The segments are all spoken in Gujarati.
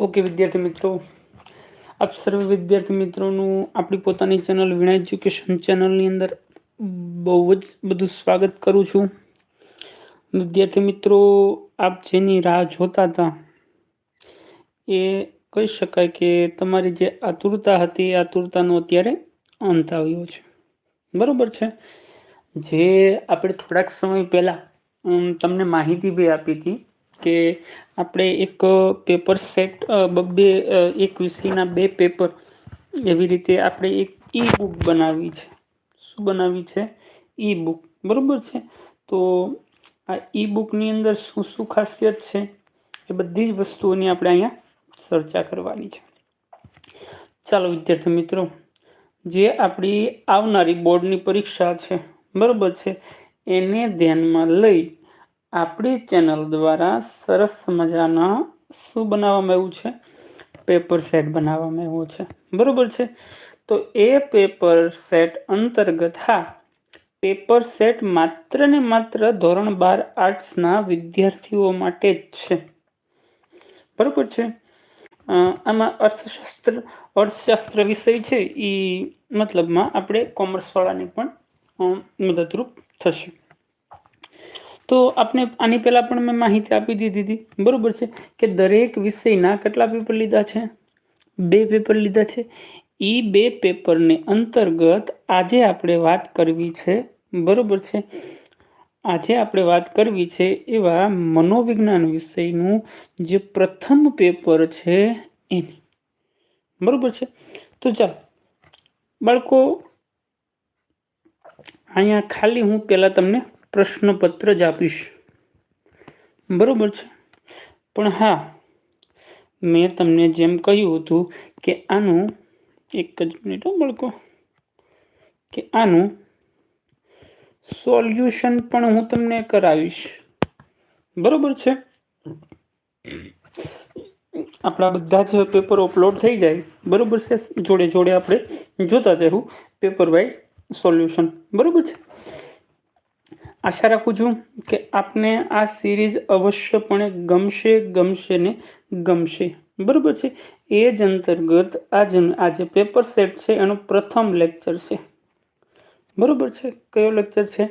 ઓકે વિદ્યાર્થી મિત્રો. આપ સર્વ વિદ્યાર્થી મિત્રોનું આપણી પોતાની ચેનલ વિણા એજ્યુકેશન ચેનલની અંદર બહુ જ બધું સ્વાગત કરું છું. વિદ્યાર્થી મિત્રો, આપ જેની રાહ જોતા હતા એ કહી શકાય કે તમારી જે આતુરતા હતી, એ આતુરતાનો અત્યારે અંત આવ્યો છે. બરાબર છે? જે આપણે થોડાક સમય પહેલાં તમને માહિતી બી આપી હતી કે આપણે એક પેપર સેટ બબે એક વિષયના બે પેપર એવી રીતે આપણે એક ઈ બુક બનાવી છે. શું બનાવી છે? ઈ બુક બરાબર છે? તો આ ઈ બુકની અંદર શું શું ખાસિયત છે? એ બધી જ વસ્તુઓની આપણે અહીંયા ચર્ચા કરવાની છે. ચાલો વિદ્યાર્થી મિત્રો, જે આપણી આવનારી બોર્ડની પરીક્ષા છે, બરાબર છે, એને ધ્યાનમાં લઈ આપણી ચેનલ દ્વારા સરસ મજાના શું બનાવવામાં આવ્યું છે? પેપર સેટ બનાવવામાં આવ્યો છે. બરાબર છે? તો એ પેપર સેટ અંતર્ગત હા, પેપર સેટ માત્ર ને માત્ર ધોરણ બાર આર્ટ્સના વિદ્યાર્થીઓ માટે જ છે. બરાબર છે? આમાં અર્થશાસ્ત્ર અર્થશાસ્ત્ર વિષય છે એ મતલબમાં આપણે કોમર્સવાળાને પણ મદદરૂપ થશે. તો આપણે આની પહેલાં પણ મેં માહિતી આપી દીધી હતી. બરોબર છે કે દરેક વિષયના કેટલા પેપર લીધા છે? બે પેપર લીધા છે. એ બે પેપરને અંતર્ગત આજે આપણે વાત કરવી છે, બરોબર છે? આજે આપણે વાત કરવી છે એવા મનોવિજ્ઞાન વિષયનું જે પ્રથમ પેપર છે એની. બરાબર છે? તો ચાલો, બાળકો, અહીંયા ખાલી હું પહેલાં તમને પ્રશ્નપત્ર જ આપીશ. બરાબર છે. પણ હા, મેં તમને જેમ કહ્યું હતું કે આનું એક જ મિનિટ બળકો, કે આનું સોલ્યુશન પણ હું તમને કરાવીશ. બરાબર છે? આપણા બધા જ પેપર અપલોડ થઈ જાય. બરોબર છે? જોડે જોડે આપણે જોતા જવું પેપર વાઇઝ સોલ્યુશન. બરોબર છે? આશા રાખું છું કે આપને આ સિરીઝ અવશ્યપણે ગમશે ગમશે ને ગમશે. બરાબર છે? એ જ અંતર્ગત આજ આ જે પેપર સેટ છે, એનો પ્રથમ લેક્ચર છે. બરાબર છે? કયો લેક્ચર છે?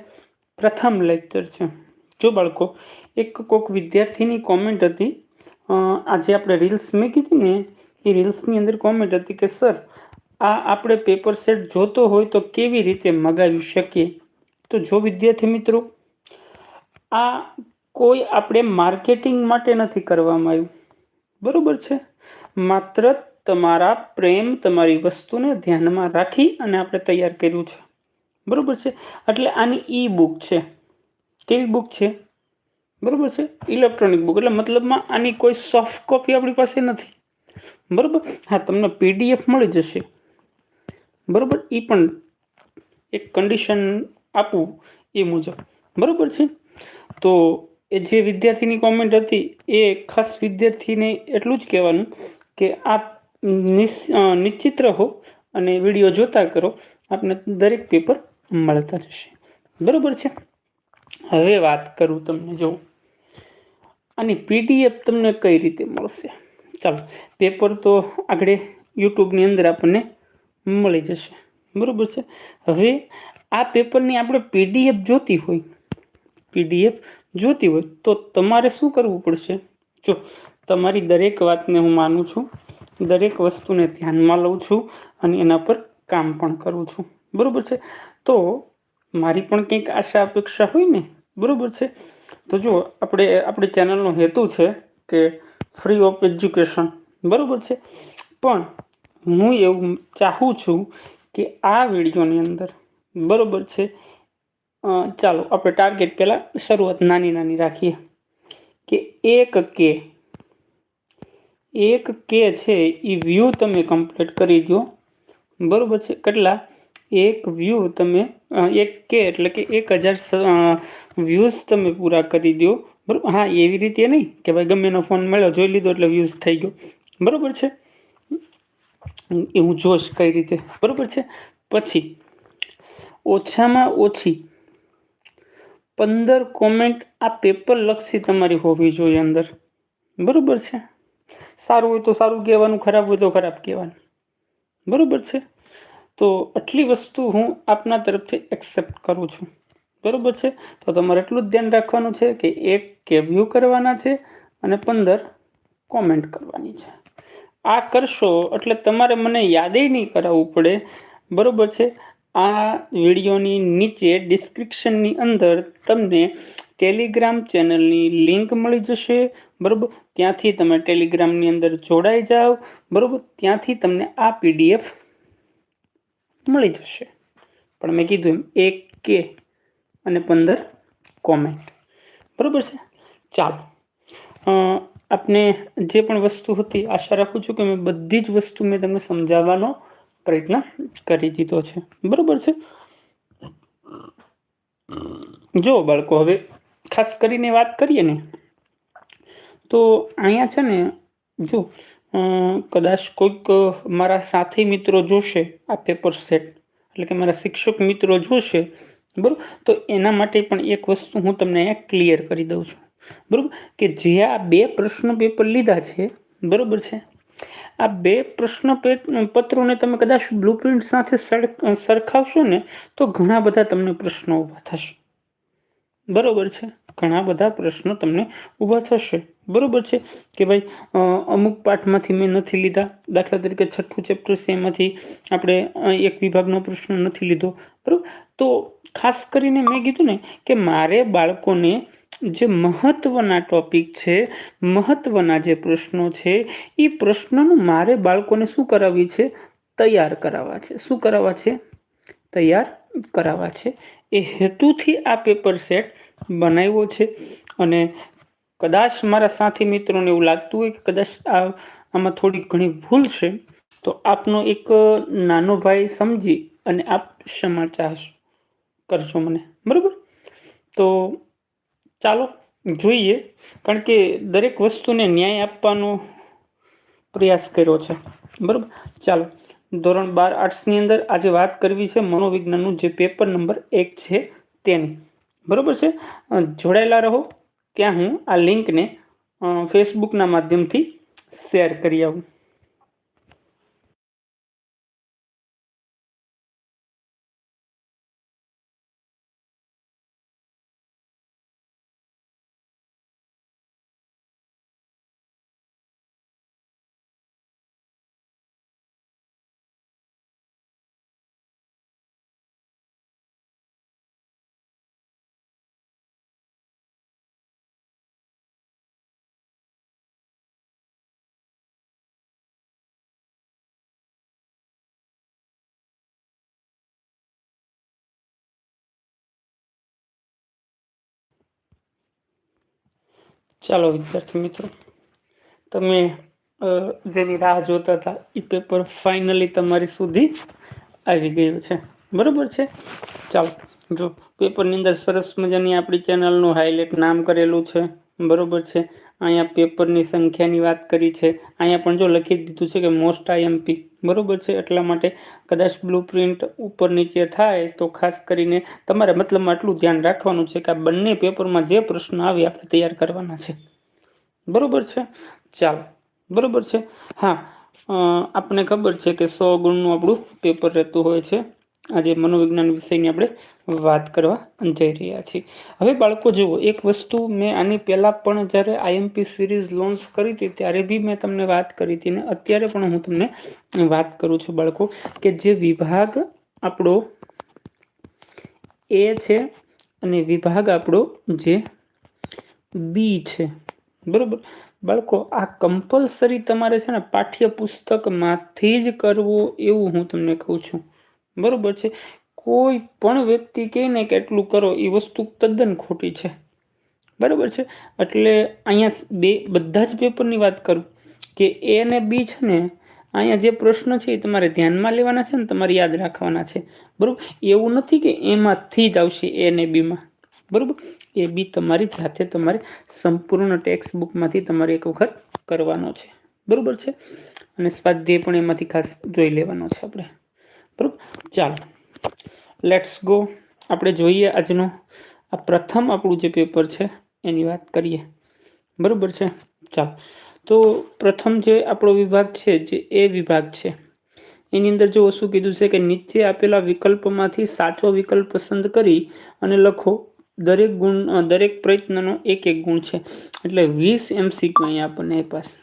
પ્રથમ લેક્ચર છે. જો બાળકો, એક કોક વિદ્યાર્થીની કોમેન્ટ હતી આજે આપણે રીલ્સ મેં કીધી ને, એ રીલ્સની અંદર કોમેન્ટ હતી કે સર આ આપણે પેપર સેટ જોતો હોય તો કેવી રીતે મગાવી શકીએ? તો જો વિદ્યાર્થી મિત્રો, આ કોઈ આપણે માર્કેટિંગ માટે નથી કરવામાં આવ્યું. બરાબર છે? માત્ર તમારા પ્રેમ તમારી વસ્તુને ધ્યાનમાં રાખી અને આપણે તૈયાર કર્યું છે. બરાબર છે? એટલે આની ઈ બુક છે. કેવી બુક છે? બરાબર છે? Electronic book. એટલે મતલબમાં આની કોઈ સોફ્ટ કોપી આપણી પાસે નથી. બરાબર? હા, તમને પીડીએફ મળી જશે. બરાબર? એ પણ એક કન્ડિશન આપું એ મુજબ. બરોબર છે? તો એ જે વિદ્યાર્થીની કોમેન્ટ હતી, એ ખાસ વિદ્યાર્થીને એટલું જ કહેવાનું કે આપ નિશ- નિશ્ચિત રહો અને વીડિયો જોતા કરો, આપને દરેક પેપર મળતા જશે. બરોબર છે? હવે વાત કરું તમને જો આની પીડીએફ તમને કઈ રીતે મળશે? ચાલો પેપર તો આગળ યુટ્યુબની અંદર આપણને મળી જશે. બરોબર છે? હવે આ પેપરની આપણે પીડીએફ જોતી હોય, પીડીએફ જોતી હોય, તો તમારે શું કરવું પડશે? જો, તમારી દરેક વાતને હું માનું છું, દરેક વસ્તુને ધ્યાનમાં લઉં છું અને એના પર કામ પણ કરું છું. બરાબર છે? તો મારી પણ કંઈક આશા અપેક્ષા હોય ને? બરાબર છે? તો જો આપણે, આપણી ચેનલનો હેતુ છે કે ફ્રી ઓફ એજ્યુકેશન બરાબર છે? પણ હું એવું ચાહું છું કે આ વિડીયોની અંદર બરોબર છે. ચાલો, આપણે ટાર્ગેટ પહેલાં શરૂઆત નાની નાની રાખીએ. કે એક કે એક કે છે એ વ્યૂ તમે કમ્પ્લીટ કરી દો. બરાબર છે, કેટલા? એક વ્યૂ તમે એક કે એટલે કે એક હજાર વ્યૂઝ તમે પૂરા કરી દો. બરાબર, હા, એવી રીતે નહીં કે ભાઈ ગમે એનો ફોન મળ્યો જોઈ લીધો એટલે વ્યૂઝ થઈ ગયો. બરાબર છે? એ હું જોશ કઈ રીતે. બરાબર છે? પછી ઓછામાં ઓછી પંદર કોમેન્ટ આ પેપર લક્ષી તમારી હોવી જોઈએ અંદર. બરાબર છે? સારું હોય તો સારું, કહેવાનું ખરાબ હોય તો ખરાબ કહેવાનું. બરાબર છે? તો આટલી વસ્તુ હું આપના તરફથી એક્સેપ્ટ કરું છું. બરાબર છે? તો તમારે એટલું જ ધ્યાન રાખવાનું છે કે એક કે વ્યૂ કરવાના છે અને પંદર કોમેન્ટ કરવાની છે. આ કરશો એટલે તમારે મને યાદેય નહીં કરાવવું પડે. બરાબર છે? આ વિડીયોની નીચે ડિસ્ક્રિપ્શનની અંદર તમને ટેલિગ્રામ ચેનલની લિંક મળી જશે. બરાબર? ત્યાંથી તમે ટેલિગ્રામની અંદર જોડાઈ જાઓ. બરાબર? ત્યાંથી તમને આ પીડીએફ મળી જશે. પણ મેં કીધું એમ, એક કે અને પંદર કોમેન્ટ બરાબર છે? ચાલો. આપને જે પણ વસ્તુ હતી, આશા રાખું છું કે મેં બધી જ વસ્તુ મેં તમને સમજાવવાનો પ્રયત્ન કરી દીધો છે. બરાબર છે? જો બાળકો, હવે ખાસ કરીને વાત કરીએ ને, તો અહીંયા છે ને, જો કદાચ કોઈક મારા સાથી મિત્રો જોશે આ પેપર સેટ એટલે કે મારા શિક્ષક મિત્રો જોશે, બરાબર? તો એના માટે પણ એક વસ્તુ હું તમને અહીંયા ક્લિયર કરી દઉં છું. બરાબર? કે જે આ બે પ્રશ્ન પેપર લીધા છે, બરાબર છે? આ બે પ્રશ્ન પત્રોને તમે કદાચ બ્લુપ્રિન્ટ સાથે સરખાવશો ને, તો ઘણા બધા તમને પ્રશ્નો ઊભા થશે. બરોબર છે? ઘણા બધા પ્રશ્નો તમને ઊભા થશે. બરોબર છે કે ભાઈ અમુક પાઠમાંથી મેં નથી લીધા. દાખલા તરીકે છઠ્ઠું ચેપ્ટર છે, એમાંથી આપણે એક વિભાગનો પ્રશ્ન નથી લીધો. બરોબર? તો ખાસ કરીને મેં કીધું ને કે મારે બાળકોને જે મહત્ત્વના ટોપિક છે મહત્ત્વના જે પ્રશ્નો છે, એ પ્રશ્નનું મારે બાળકોને શું કરાવવી છે? તૈયાર કરાવવા છે. શું કરાવવા છે? તૈયાર કરાવવા છે. એ હેતુથી આ પેપર સેટ બનાવ્યો છે અને કદાચ મારા સાથી મિત્રોને એવું લાગતું હોય કે કદાચ આ, આમાં થોડી ઘણી ભૂલ છે, તો આપનો એક નાનો ભાઈ સમજી અને આપ ક્ષમા ચાહશો. કરશો મને. બરાબર? તો ચાલો જોઈએ. કારણ કે દરેક વસ્તુને ન્યાય આપવાનો પ્રયાસ કર્યો છે. બરાબર? ચાલો. ધોરણ બાર આર્ટ્સની અંદર આજે વાત કરવી છે મનોવિજ્ઞાનનું જે પેપર નંબર એક છે તેની. બરાબર છે? જોડાયેલા રહો. ત્યાં હું આ લિંકને ફેસબુકના માધ્યમથી શેર કરી આવું. ચાલો વિદ્યાર્થી મિત્રો, તમે જેની રાહ જોતા હતા એ પેપર ફાઇનલી તમારી સુધી આવી ગયું છે. બરાબર છે? ચાલો, જો પેપરની અંદર સરસ મજાની આપણી ચેનલનું હાઇલાઇટ નામ કરેલું છે. બરાબર છે? અહીંયા પેપરની સંખ્યાની વાત કરી છે. અહીંયા પણ જો લખી દીધું છે કે મોસ્ટ આઈએમપી બરાબર છે? એટલા માટે કદાચ બ્લુ પ્રિન્ટ ઉપર નીચે થાય તો ખાસ કરીને તમારે મતલબમાં આટલું ધ્યાન રાખવાનું છે કે આ બંને પેપરમાં જે પ્રશ્ન આવે આપણે તૈયાર કરવાના છે. બરાબર છે? ચાલો. બરાબર છે? હા. આપણને ખબર છે કે સો ગુણનું આપણું પેપર રહેતું હોય છે. આજે મનોવિજ્ઞાન વિષયની આપણે વાત કરવા જઈ રહ્યા છીએ. હવે બાળકો, જુઓ, એક વસ્તુ મેં આની પહેલાં પણ જ્યારે આઈએમપી સિરીઝ લોન્ચ કરી હતી, ત્યારે બી મેં તમને વાત કરી હતી ને અત્યારે પણ હું તમને વાત કરું છું બાળકો, કે જે વિભાગ આપણો એ છે અને વિભાગ આપણો જે બી છે. બરોબર? બાળકો, આ કમ્પલસરી તમારે છે ને પાઠ્યપુસ્તકમાંથી જ કરવું એવું હું તમને કહું છું. બરોબર છે? કોઈ પણ વ્યક્તિ કહે ને કે એટલું કરો એ વસ્તુ તદ્દન ખોટી છે. બરાબર છે? એટલે અહીંયા બે, બધા જ પેપરની વાત કરું કે એ અને બી છે ને, અહીંયા જે પ્રશ્ન છે એ તમારે ધ્યાનમાં લેવાના છે ને, તમારે યાદ રાખવાના છે. બરાબર? એવું નથી કે એમાંથી જ આવશે એ અને બીમાં બરાબર? એ બી તમારી જાતે તમારે સંપૂર્ણ ટેક્સ્ટ બુકમાંથી તમારે એક વખત કરવાનો છે. બરાબર છે? અને સ્વાધ્યાય પણ એમાંથી ખાસ જોઈ લેવાનો છે આપણે. બરાબર? ચાલો. લેટ્સ ગો આપણે જોઈએ આજનું આ પ્રથમ આપણું જે પેપર છે, એની વાત કરીએ. બરાબર છે? ચાલો. તો પ્રથમ જે આપણો વિભાગ છે, જે એ વિભાગ છે, એની અંદર જો શું કીધું છે કે નીચે આપેલા વિકલ્પમાંથી સાચો વિકલ્પ પસંદ કરી અને લખો દરેક ગુણ દરેક પ્રયત્નનો એક એક ગુણ છે. એટલે વીસ એમસીક્યુ અહીંયા આપણને આપ્યા છે.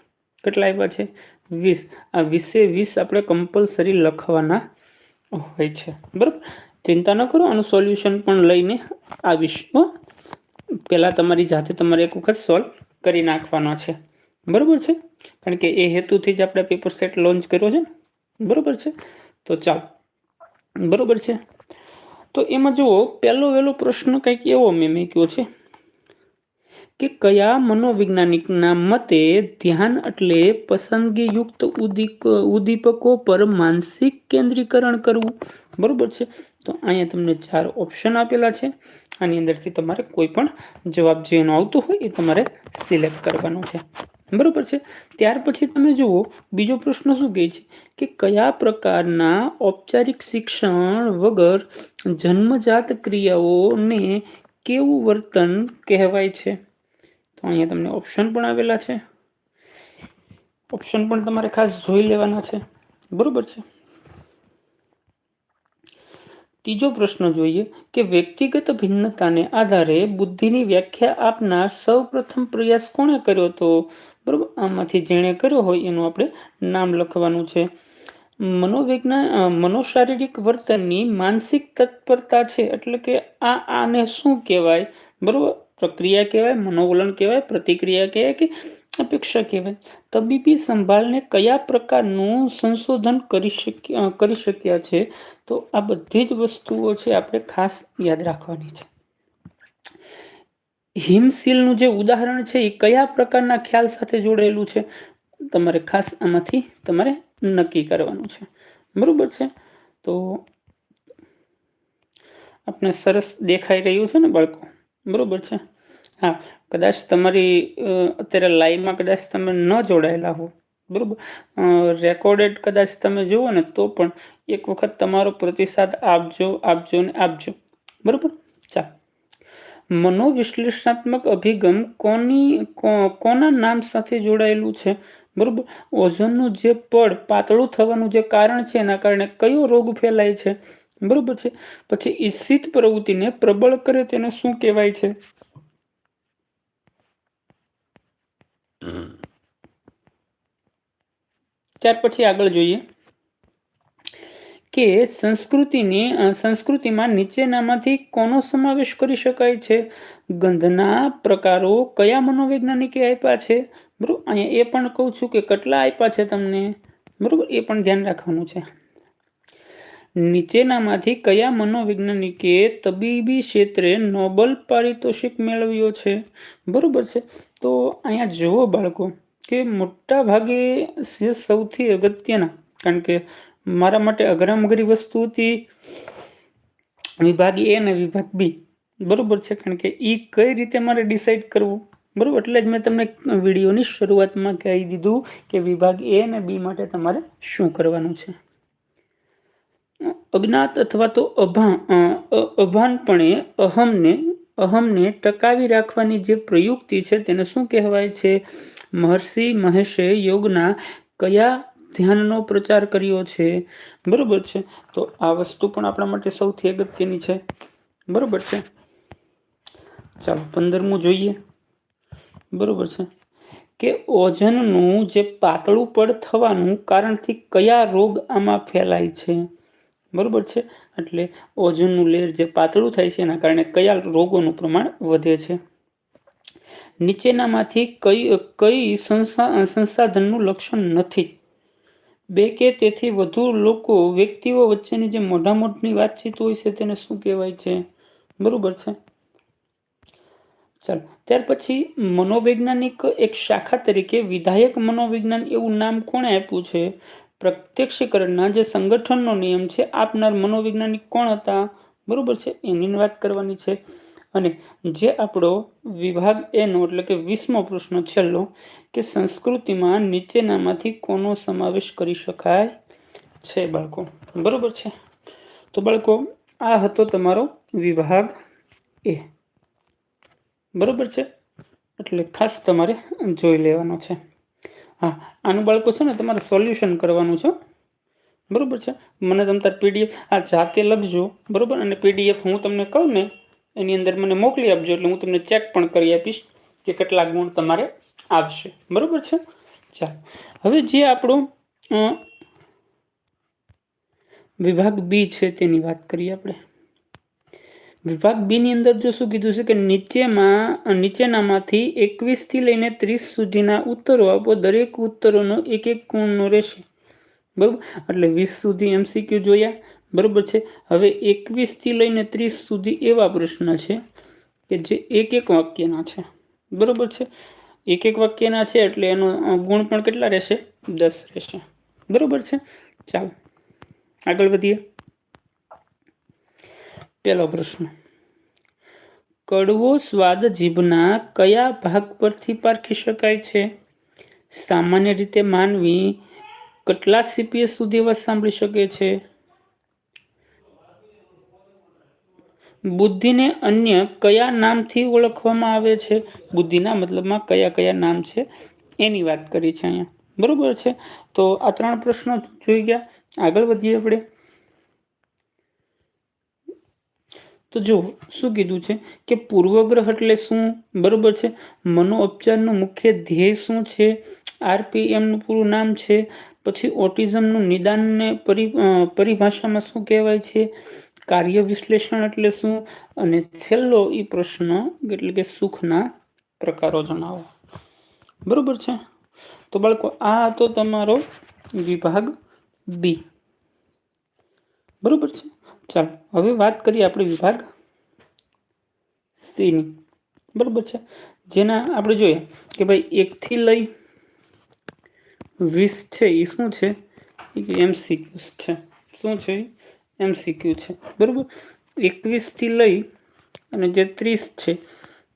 કેટલા આપ્યા છે? વીસ. આ વીસે વીસ આપણે કમ્પલસરી લખવાના હોય છે. બરાબર? ચિંતા ન કરો, આનું સોલ્યુશન પણ લઈને આવીશ, હો. પહેલાં તમારી જાતે તમારે એક વખત સોલ્વ કરી નાખવાનો છે. બરાબર છે? કારણ કે એ હેતુથી જ આપણે પેપર સેટ લોન્ચ કર્યો છે બરાબર છે? તો ચાલો. બરાબર છે? તો એમાં જુઓ, પહેલો વહેલો પ્રશ્ન કંઈક એવો મેં મૂક્યો છે. કે કયા મનોવૈજ્ઞાનિકના મતે ધ્યાન એટલે પસંદગીયુક્ત ઉદીક, ઉદ્દીપકો પર માનસિક કેન્દ્રીકરણ કરવું? બરાબર છે? તો અહીંયા તમને ચાર ઓપ્શન આપેલા છે. આની અંદરથી તમારે કોઈ પણ જવાબ જે એનો આવતો હોય એ તમારે સિલેક્ટ કરવાનો છે. બરાબર છે? ત્યાર પછી તમે જુઓ, બીજો પ્રશ્ન શું કહે છે? કે કયા પ્રકારના ઔપચારિક શિક્ષણ વગર જન્મજાત ક્રિયાઓને કેવું વર્તન કહેવાય છે? તો અહીંયા તમને ઓપ્શન પણ આવેલા છે. ઓપ્શન પણ તમારે ખાસ જોઈ લેવાના છે. બરાબર છે? ત્રીજો પ્રશ્ન જોઈએ કે વ્યક્તિગત ભિન્નતાને આધારે બુદ્ધિની વ્યાખ્યા આપનાર સૌપ્રથમ પ્રયાસ કોણે કર્યો હતો? બરાબર? આમાંથી જેણે કર્યો હોય એનું આપણે નામ લખવાનું છે. મનોવિજ્ઞાન મનોશારીરિક વર્તનની માનસિક તત્પરતા છે એટલે કે આ આને શું કહેવાય? બરાબર? પ્રક્રિયા કહેવાય, મનોવલણ કહેવાય, પ્રતિક્રિયા કહેવાય કે અપેક્ષા કહેવાય. તબીબી સંભાળને કયા પ્રકારનું સંશોધન કરી શક્યા કરી શક્યા છે? તો આ બધી જ વસ્તુઓ છે આપણે ખાસ યાદ રાખવાની છે. હિમશીલનું જે ઉદાહરણ છે એ કયા પ્રકારના ખ્યાલ સાથે જોડેલું છે? તમારે ખાસ આમાંથી તમારે નક્કી કરવાનું છે. બરાબર છે? તો આપણે સરસ દેખાઈ રહ્યું છે ને બાળકો? બરાબર છે. હા, કદાચ તમારી અત્યારે લાઈવમાં કદાચ તમે ન જોડાયેલા હો, બરાબર? રેકોર્ડેડ કદાચ તમે જુઓ ને તો પણ એક વખત તમારો પ્રતિસાદ આપજો આપજો ને આપજો, બરાબર? ચાલ. મનોવિશ્લેષણાત્મક અભિગમ કોની કોના નામ સાથે જોડાયેલું છે, બરાબર? ઓઝોનનું જે પડ પાતળું થવાનું જે કારણ છે, એના કારણે કયો રોગ ફેલાય છે? બરાબર છે? પછી ઈચ્છિત પ્રવૃત્તિને પ્રબળ કરે તેને શું કહેવાય છે? ત્યાર પછી આગળ જોઈએ. કે સંસ્કૃતિની સંસ્કૃતિમાં નીચેનામાંથી કોનો સમાવેશ કરી શકાય છે? ગંધના પ્રકારો કયા મનોવૈજ્ઞાનિકે આપ્યા છે? બરાબર, અહીંયા એ પણ કહું છું કે કેટલા આપ્યા છે તમને? બરાબર, એ પણ ધ્યાન રાખવાનું છે. નીચેનામાંથી કયા મનોવૈજ્ઞાનિકે તબીબી ક્ષેત્રે નોબલ પારિતોષિક મેળવ્યો છે? બરાબર છે. તો અહીંયા જુઓ બાળકો, કે મોટા ભાગે સૌથી અગત્યના, કારણ કે મારા માટે અઘરામઘરી વસ્તુ હતી વિભાગ એ અને વિભાગ બી. બરાબર છે, કારણ કે એ કઈ રીતે મારે ડિસાઈડ કરવું? બરાબર, એટલે જ મેં તમને વિડીયોની શરૂઆતમાં કહી દીધું કે વિભાગ એ અને બી માટે તમારે શું કરવાનું છે. અજ્ઞાત અથવા તો અભા અભાનપણે અહમને અહમને ટકાવી રાખવાની જે પ્રયુક્તિ છે તેને શું કહેવાય છે? મહર્ષિ મહેશે યોગના કયા ધ્યાનનો પ્રચાર કર્યો છે? બરાબર છે. તો આ વસ્તુ પણ આપણા માટે સૌથી અગત્યની છે. બરાબર છે. ચાલો, પંદરમું જોઈએ. બરોબર છે. કે ઓજનનું જે પાતળું પડ થવાનું કારણથી કયા રોગ આમાં ફેલાય છે? બરોબર છે? એટલે ઓઝોનનું લેયર જે પાતળું થાય છે, એના કારણે કયા રોગોનું પ્રમાણ વધે છે? નીચેનામાંથી કઈ કઈ સંસા, સંસાધનનું લક્ષણ નથી. બે કે તેથી વધુ લોકો વ્યક્તિઓ વચ્ચેની જે મોઢા મોઢની વાતચીત હોય છે, તેને શું કહેવાય છે? બરોબર છે? ચાલો, ત્યાર પછી મનોવૈજ્ઞાનિક એક શાખા તરીકે વિધાયક મનોવિજ્ઞાન એવું નામ કોણે આપ્યું છે? પ્રત્યક્ષીકરણના જે સંગઠનનો નિયમ છે, આપનાર મનોવૈજ્ઞાનિક કોણ હતા? બરાબર છે, એની વાત કરવાની છે. અને જે આપણો વિભાગ એનો, એટલે કે વીસમો પ્રશ્ન છેલ્લો, કે સંસ્કૃતિમાં નીચેનામાંથી કોનો સમાવેશ કરી શકાય છે બાળકો? બરાબર છે? તો બાળકો, આ હતો તમારો વિભાગ એ. બરાબર છે? એટલે ખાસ તમારે જોઈ લેવાનો છે. હા, આનું બાળકો છે ને તમારે સોલ્યુશન કરવાનું છે. બરાબર છે? મને તમે તાર પીડીએફ આ જાતે લખજો, બરોબર? અને પીડીએફ હું તમને કહું ને, એની અંદર મને મોકલી આપજો, એટલે હું તમને ચેક પણ કરી આપીશ કે કેટલા ગુણ તમારે આવશે બરાબર છે? ચાલો. હવે જે આપણો વિભાગ બી છે તેની વાત કરીએ આપણે. વિભાગ બીની અંદર જો શું કીધું છે કે નીચેમાં નીચેનામાંથી એકવીસથી લઈને ત્રીસ સુધીના ઉત્તરો આપો. દરેક ઉત્તરોનો એક એક ગુણનો રહેશે. બરાબર? એટલે વીસ સુધી એમસીક્યુ જોયા. બરાબર છે? હવે એકવીસથી લઈને ત્રીસ સુધી એવા પ્રશ્ન છે કે જે એક એક વાક્યના છે. બરાબર છે? એક એક વાક્યના છે એટલે એનો ગુણ પણ કેટલા રહેશે? દસ રહેશે. બરાબર છે? ચાલો. આગળ વધીએ. પહેલો પ્રશ્ન. કડવો સ્વાદ જીભના કયા ભાગ પરથી પારખી શકાય છે? સામાન્ય રીતે માનવી કેટલા સીપીએસ સુધી અવાજ સાંભળી શકે છે? બુદ્ધિને અન્ય કયા નામથી ઓળખવામાં આવે છે? બુદ્ધિના મતલબમાં કયા કયા નામ છે? એની વાત કરી છે અહીંયા. બરોબર છે? તો આ ત્રણ પ્રશ્નો જોઈ ગયા. આગળ વધીએ આપણે. તો જો શું કીધું છે કે પૂર્વગ્રહ એટલે શું? બરાબર છે. મનોઉપચારનું મુખ્ય ધ્યેય શું છે? આરપીએમનું પૂરું નામ છે. પછી ઓટિઝમનું નિદાનને પરિ પરિભાષામાં શું કહેવાય છે? કાર્ય વિશ્લેષણ એટલે શું? અને છેલ્લો એ પ્રશ્ન, એટલે કે સુખના પ્રકારો જણાવો. બરોબર છે? તો બાળકો, આ હતો તમારો વિભાગ બી. બરોબર છે? ચાલો, હવે વાત કરીએ આપણે વિભાગ સીની. બરાબર છે? જેના આપણે જોઈએ કે ભાઈ એકથી લઈ વીસ છે એ શું છે? એ એમસીક્યુ છે. શું છે એમસીક્યુ છે. બરાબર? એકવીસથી લઈ અને જે ત્રીસ છે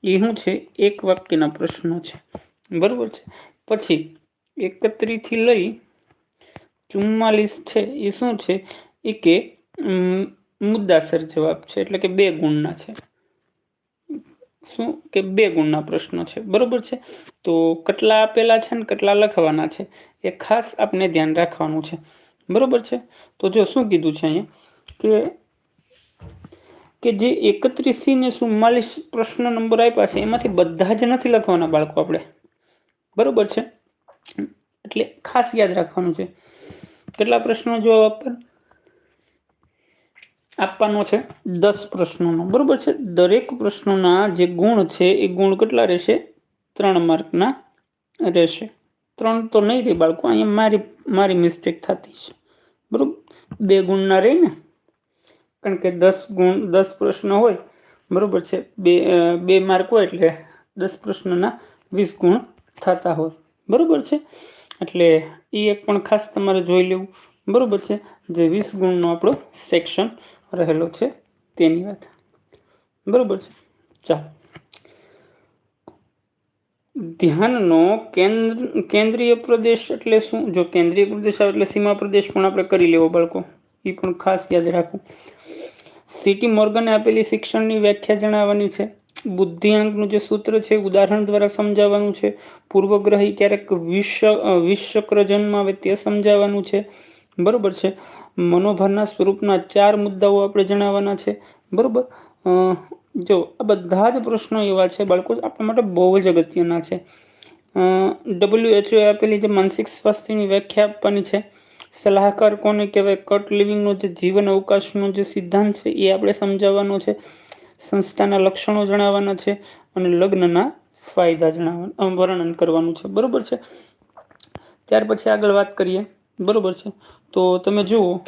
એ શું છે? એક વાક્યના પ્રશ્નો છે. બરાબર છે? પછી એકત્રીસથી લઈ ચુમ્માલીસ છે એ શું છે? એ કે મુદ્દાસર જવાબ છે, એટલે કે બે ગુણના છે. શું? કે બે ગુણના પ્રશ્નો છે. બરોબર છે? તો કેટલા આપેલા છે ને કેટલા લખવાના છે? એ ખાસ આપણે ધ્યાન રાખવાનું છે. બરોબર છે? તો જો શું કીધું છે અહીંયા? કે કે જે એકત્રીસથી ને ચુમ્માલીસ પ્રશ્ન નંબર આપ્યા છે, એમાંથી બધા જ નથી લખવાના બાળકો આપણે. બરોબર છે? એટલે ખાસ યાદ રાખવાનું છે. કેટલા પ્રશ્નો જવાબ આપવાના આપવાનો છે દસ પ્રશ્નોનો. બરાબર છે? દરેક પ્રશ્નોના જે ગુણ છે, એ ગુણ કેટલા રહેશે? ત્રણ માર્કના રહેશે. ત્રણ તો નહીં રહી બાળકો, અહીંયા મારી મારી મિસ્ટેક થતી છે. બરાબર? બે ગુણના રહે ને કારણ કે દસ ગુણ, દસ પ્રશ્ન હોય, બરાબર છે? બે બે માર્ક હોય એટલે દસ પ્રશ્નના વીસ ગુણ થતા હોય. બરાબર છે? એટલે એ એક પણ ખાસ તમારે જોઈ લેવું. બરાબર છે? જે વીસ ગુણનો આપણો સેક્શન રહેલો છે તેની વાત. બરાબર છે. ચાલો. ધ્યાનનો કેન્દ્ર, કેન્દ્રીય પ્રદેશ એટલે શું? જો કેન્દ્રીય પ્રદેશ આવે એટલે સીમા પ્રદેશ પણ આપણે કરી લેવો બાળકો. એ પણ ખાસ યાદ રાખવું. સિટી મોર્ગને આપેલી શિક્ષણની વ્યાખ્યા જણાવવાની છે. બુદ્ધિઆંકનું જે સૂત્ર છે, ઉદાહરણ દ્વારા સમજાવવાનું છે. પૂર્વગ્રહી ક્યારેક વિશ્વ, વિશ્વક્રજનમાં જન્મ આવે તે સમજાવવાનું છે. બરાબર છે. મનોભારના સ્વરૂપના ચાર મુદ્દાઓ આપણે જણાવવાના છે. બરાબર? જો, આ બધા જ પ્રશ્નો એવા છે, બાળકો આપણા માટે બહુ જ અગત્યના છે. ડબલ્યુએચઓ આપેલી જે માનસિક સ્વાસ્થ્યની વ્યાખ્યા આપવાની છે. સલાહકાર કોને કહેવાય? કટ લિવિંગનો જે જીવન અવકાશનો જે સિદ્ધાંત છે, એ આપણે સમજાવવાનો છે. સંસ્થાના લક્ષણો જણાવવાના છે અને લગ્નના ફાયદા જણાવવાના વર્ણન કરવાનું છે. બરોબર છે? ત્યાર પછી આગળ વાત કરીએ. બરોબર છે? તો તમે જુઓ.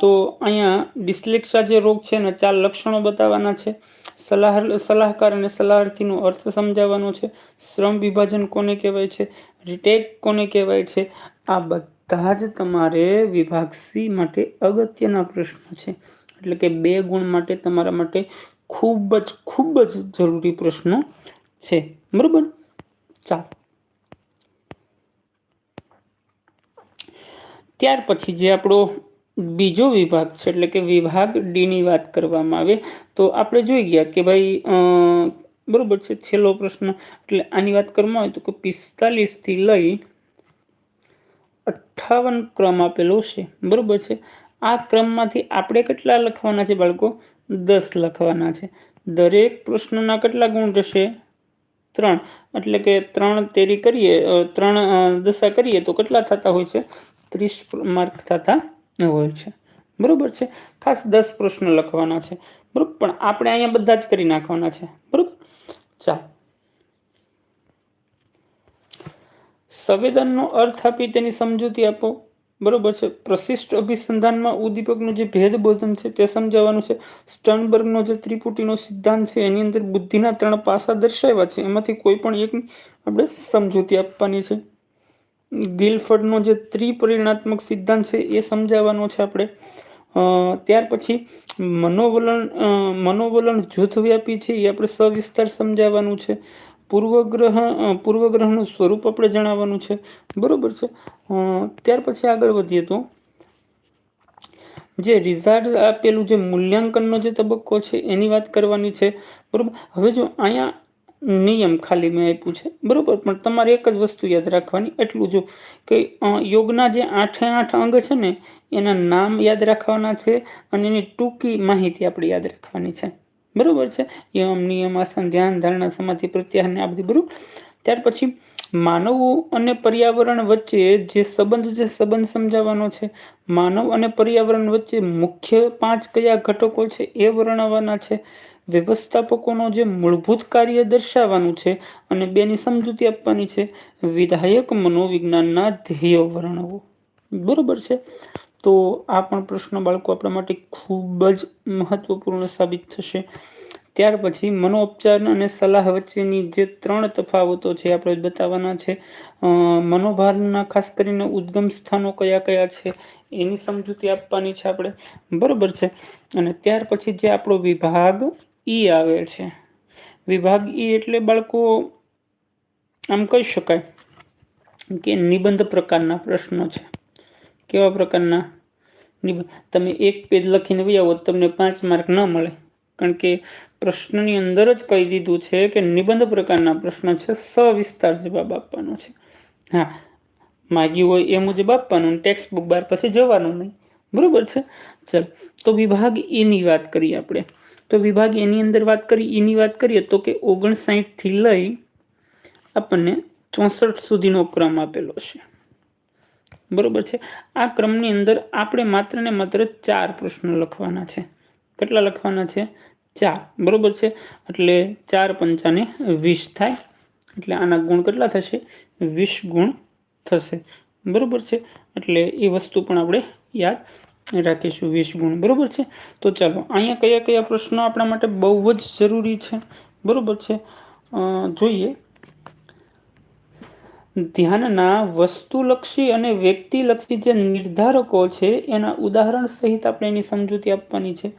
તો અહીંયા ડિસ્લેક્સા જે રોગ છે ને ચાર લક્ષણો બતાવવાના છે. સલાહ સલાહકાર અને સલાહાર્થીનો અર્થ સમજાવવાનો છે. શ્રમ વિભાજન કોને કહેવાય છે? રિટેક કોને કહેવાય છે? આ બધા જ તમારે વિભાગ સી માટે અગત્યના પ્રશ્નો છે. એટલે કે બે ગુણ માટે તમારા માટે ખૂબ જ ખૂબ જ જરૂરી પ્રશ્નો છે. બરાબર? ચાલો. ત્યાર પછી જે આપણો બીજો વિભાગ છે, એટલે કે વિભાગ ડીની વાત કરવામાં આવે, તો આપણે જોઈ ગયા કે ભાઈ બરાબર છે, છેલ્લો પ્રશ્ન. એટલે આની વાત કરવામાં આવે તો કે પિસ્તાલીસથી લઈ અઠ્ઠાવન ક્રમ આપેલો છે, બરાબર છે? આ ક્રમમાંથી આપણે કેટલા લખવાના છે બાળકો? દસ લખવાના છે. દરેક પ્રશ્નના કેટલા ગુણ રહેશે ત્રણ. એટલે કે ત્રણ તેરી કરીએ ત્રણ દશા કરીએ તો કેટલા થતા હોય છે? ત્રીસ માર્ક થતા હોય છે. બરાબર છે? ખાસ દસ પ્રશ્ન લખવાના છે. બરાબર? પણ આપણે અહીંયા બધા જ કરી નાખવાના છે. બરાબર? ચાલ. સંવેદનનો અર્થ આપી તેની સમજૂતી આપો. બરોબર છે? પ્રશિષ્ટ અભિસંધાનમાં ઉદ્દીપકનું જે ભેદબોધન છે તે સમજાવવાનું છે. સ્ટનબર્ગનો જે ત્રિપુટીનો સિદ્ધાંત છે એની અંદર બુદ્ધિના ત્રણ પાસા દર્શાવ્યા છે. એમાંથી કોઈ પણ એકની આપણે સમજૂતી આપવાની છે. ગિલફર્ડનો જે ત્રિપરિણાત્મક સિદ્ધાંત છે એ સમજાવવાનો છે આપણે. ત્યાર પછી મનોવલણ મનોવલણ મનોવલણ જૂથવ્યાપી છે એ આપણે સવિસ્તાર સમજાવવાનું છે. પૂર્વગ્રહ પૂર્વગ્રહનું સ્વરૂપ આપણે જણાવવાનું છે. બરોબર છે? ત્યાર પછી આગળ વધીએ તો. જે રિઝાલ્ટ આપેલું જે મૂલ્યાંકનનો જે તબક્કો છે એની વાત કરવાની છે. બરાબર? હવે જો અહીંયા નિયમ ખાલી મેં આપ્યું છે. બરાબર? પણ તમારે એક જ વસ્તુ યાદ રાખવાની, એટલું જો કે યોગના જે આઠે આઠ અંગ છે ને, એના નામ યાદ રાખવાના છે અને એની ટૂંકી માહિતી આપણે યાદ રાખવાની છે. બરાબર છે? યમ, નિયમ, આસન, ધ્યાન, ધારણા, સમાધિ, પ્રત્યાહાર ને આ બધી, બરાબર? ત્યાર પછી, માનવો અને પર્યાવરણ વચ્ચે જે સંબંધ છે, સંબંધ સમજાવવાનો છે. માનવ અને પર્યાવરણ વચ્ચે મુખ્ય પાંચ કયા ઘટકો છે એ વર્ણવવાના છે. વ્યવસ્થાપકોનો જે મૂળભૂત કાર્ય દર્શાવવાનું છે અને બેની સમજૂતી આપવાની છે, વિધાયક મનોવિજ્ઞાનના ધ્યેયો વર્ણવો. બરોબર છે? તો આ પણ પ્રશ્ન બાળકો આપણા માટે ખૂબ જ મહત્વપૂર્ણ સાબિત થશે. ત્યાર પછી મનોપચાર અને સલાહ વચ્ચેની જે ત્રણ તફાવતો છે, આપણે બતાવવાના છે. મનોભારના ખાસ કરીને ઉદ્ગમ સ્થાનો કયા કયા છે, એની સમજૂતી આપવાની છે આપણે. બરાબર છે? અને ત્યાર પછી જે આપણો વિભાગ ઈ આવે છે. વિભાગ ઈ એટલે બાળકો, આમ કહી શકાય કે નિબંધ પ્રકારના પ્રશ્નો છે. કેવા પ્રકારના? નિબંધ તમે એક પેજ લખીને ભાઈ આવો તમને પાંચ માર્ક ન મળે. કારણ કે પ્રશ્નની અંદર જ કહી દીધું છે કે નિબંધ પ્રકારના પ્રશ્ન છે, સવિસ્તાર જવાબ આપવાનો છે. હા, માગ્યું હોય એ મુજબ આપવાનું ટેક્સ્ટ બુક બાર પછી જવાનું નહીં. બરાબર છે? ચાલ, તો વિભાગ એની વાત કરીએ આપણે. તો વિભાગ એની અંદર વાત કરી, એની વાત કરીએ તો કે ઓગણસાઠથી લઈ આપણને ચોસઠ સુધીનો ક્રમ આપેલો છે. બરોબર છે? આ ક્રમની અંદર આપણે માત્ર ને માત્ર ચાર પ્રશ્નો લખવાના છે. કેટલા લખવાના છે? ચાર. બરોબર છે? એટલે ચાર પંચાને વીસ થાય. એટલે આના ગુણ કેટલા થશે? વીસ ગુણ થશે. બરોબર છે? એટલે એ વસ્તુ પણ આપણે યાદ રાખીશું, વીસ ગુણ. બરોબર છે? તો ચાલો, અહીંયા કયા કયા પ્રશ્નો આપણા માટે બહુ જ જરૂરી છે? બરોબર છે? જોઈએ. ધ્યાનના વસ્તુલક્ષી અને વ્યક્તિલક્ષી જે નિર્ધારકો છે, એના ઉદાહરણ સહિત આપણે એની સમજૂતી આપવાની છે.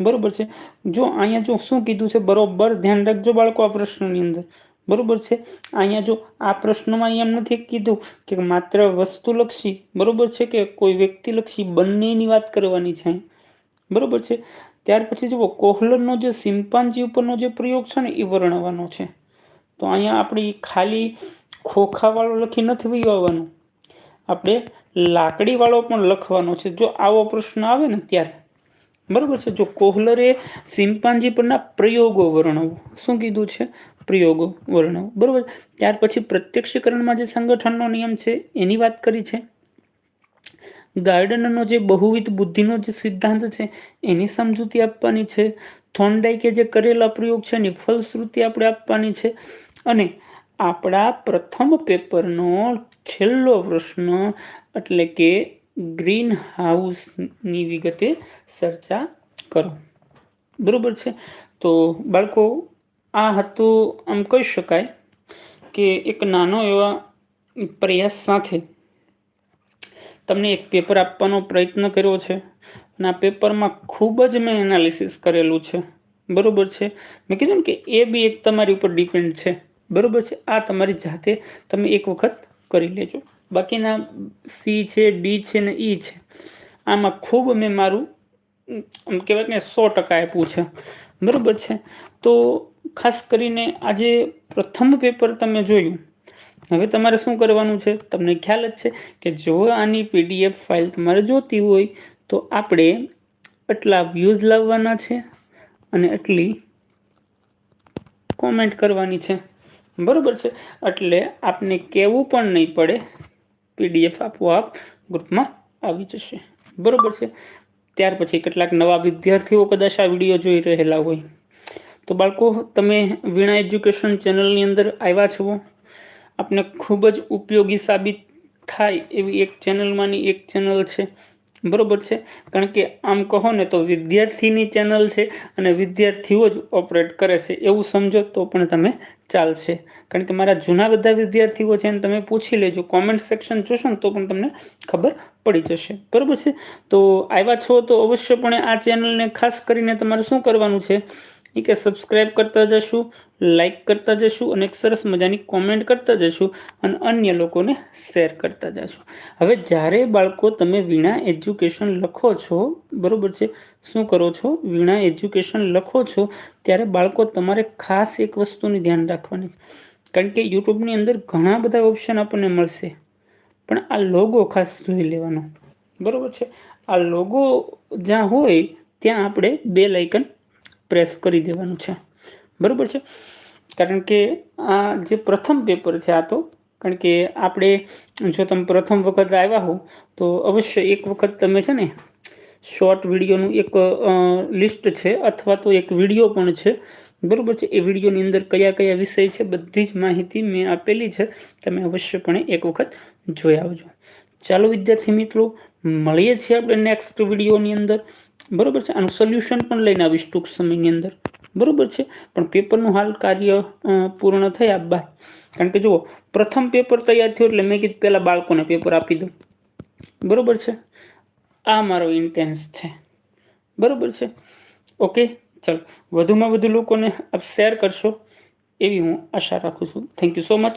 બરોબર છે? જો અહીંયા જો શું કીધું છે, બરોબર, ધ્યાન રાખજો બાળકો આ પ્રશ્નની અંદર. બરોબર છે? અહીંયા જો આ પ્રશ્નમાં એમ નથી કીધું કે માત્ર વસ્તુલક્ષી, બરોબર છે કે કોઈ વ્યક્તિલક્ષી બંનેની વાત કરવાની છે? બરોબર છે? ત્યાર પછી જુઓ, કોહલરનો જે સિમ્પાન્જી ઉપરનો જે પ્રયોગ છે ને એ વર્ણવવાનો છે. તો અહીંયા આપણી ખાલી ખોખાવાળો લખી નથી વયવાનો આપણે લાકડીવાળો પણ લખવાનો છે. જો આવો પ્રશ્ન આવે ને ત્યારે. બરોબર છે? જો કોહલરે સિમ્પાન્જી પરના પ્રયોગો વર્ણવો શું કીધું છે? પ્રયોગો વર્ણો બરોબર? ત્યાર પછી પ્રત્યક્ષીકરણમાં જે સંગઠનનો નિયમ છે, એની વાત કરી છે. ગાર્ડનનો જે બહુવિધ બુદ્ધિનો જે સિદ્ધાંત છે, એની સમજૂતી આપવાની છે. થોન્ડાઈકે જે કરેલા પ્રયોગ છે, એની ફલશ્રુતિ આપણે આપવાની છે. અને આપણા પ્રથમ પેપરનો છેલ્લો પ્રશ્ન, એટલે કે ગ્રીન હાઉસની વિગતે ચર્ચા કરો. બરોબર છે? તો બાળકો આ હતું, આમ કહી શકાય કે એક નાનો એવા પ્રયાસ સાથે તમને એક પેપર આપવાનો પ્રયત્ન કર્યો છે. અને આ પેપરમાં ખૂબ જ મેં એનાલિસિસ કરેલું છે. બરાબર છે? મેં કીધું કે એ બી એક તમારી ઉપર ડિપેન્ડ છે. બરાબર છે? આ તમારી જાતે તમે એક વખત કરી લેજો. બાકીના સી છે ડી છે ને ઈ છે. આમાં ખૂબ મેં મારું, આમ કહેવાય કે સો ટકા આપ્યું છે. બરાબર છે? તો ખાસ કરીને આજે પ્રથમ પેપર તમે જોયું. હવે તમારે શું કરવાનું છે? તમને ખ્યાલ જ છે કે જો આની પીડીએફ ફાઇલ તમારે જોતી હોય, તો આપણે આટલા વ્યૂઝ લાવવાના છે અને આટલી કોમેન્ટ કરવાની છે. બરાબર છે? એટલે આપને કહેવું પણ નહીં પડે. પીડીએફ આપોઆપ ગ્રુપમાં આવી જશે. બરાબર છે? ત્યાર પછી કેટલાક નવા વિદ્યાર્થીઓ કદાચ આ વીડિયો જોઈ રહેલા હોય. તો બાળકો, તમે વીણા એજ્યુકેશન ચેનલની અંદર આવ્યા છો. આપને ખૂબ જ ઉપયોગી સાબિત થાય એવી એક ચેનલમાંની એક ચેનલ છે. બરોબર છે? કારણ કે આમ કહો ને તો વિદ્યાર્થીની ચેનલ છે અને વિદ્યાર્થીઓ જ ઓપરેટ કરે છે. એવું સમજો તો પણ તમે ચાલશે. કારણ કે મારા જૂના બધા વિદ્યાર્થીઓ છે એને તમે પૂછી લેજો. કોમેન્ટ સેક્શન જોશો ને તો પણ તમને ખબર પડી જશે. બરોબર છે? તો આવ્યા છો તો અવશ્યપણે આ ચેનલને ખાસ કરીને તમારે શું કરવાનું છે? એ કે સબસ્ક્રાઈબ કરતા જશું લાઈક કરતા જશું અને એક સરસ મજાની કોમેન્ટ કરતા જશું અને અન્ય લોકોને શેર કરતા જશું. હવે જ્યારે બાળકો તમે વીણા એજ્યુકેશન લખો છો, બરાબર છે, શું કરો છો? વીણા એજ્યુકેશન લખો છો, ત્યારે બાળકો તમારે ખાસ એક વસ્તુની ધ્યાન રાખવાની. કારણ કે યુટ્યુબની અંદર ઘણા બધા ઓપ્શન આપણને મળશે, પણ આ લોગો ખાસ જોઈ લેવાનો. બરાબર છે? આ લોગો જ્યાં હોય, ત્યાં આપણે બે લાઇકન પ્રેસ કરી દેવાનું છે. બરાબર છે? કારણ કે આ જે પ્રથમ પેપર છે આ તો, કારણ કે આપણે જો તમે પ્રથમ વખત આવ્યા હો તો અવશ્ય એક વખત તમે છે ને શોર્ટ વિડીયોનું એક લિસ્ટ છે અથવા તો એક વીડિયો પણ છે. બરાબર છે? એ વિડીયોની અંદર કયા કયા વિષય છે બધી જ માહિતી મેં આપેલી છે. તમે અવશ્યપણે એક વખત જોઈ આવજો. ચાલો વિદ્યાર્થી મિત્રો, મળીએ છીએ આપણે નેક્સ્ટ વિડીયોની અંદર. બરોબર છે? આનું સોલ્યુશન પણ લઈને આવીશ ટૂંક સમયની અંદર. બરોબર છે? પણ પેપરનું હાલ કાર્ય પૂર્ણ થયા બાદ. કારણ કે જુઓ, પ્રથમ પેપર તૈયાર થયું એટલે મેં કીધું પહેલાં બાળકોને પેપર આપી દઉં. બરોબર છે? આ મારો ઇન્ટેન્સ છે. બરોબર છે? ઓકે ચાલો. વધુમાં વધુ લોકોને આપ શેર કરશો એવી હું આશા રાખું છું. Thank you so much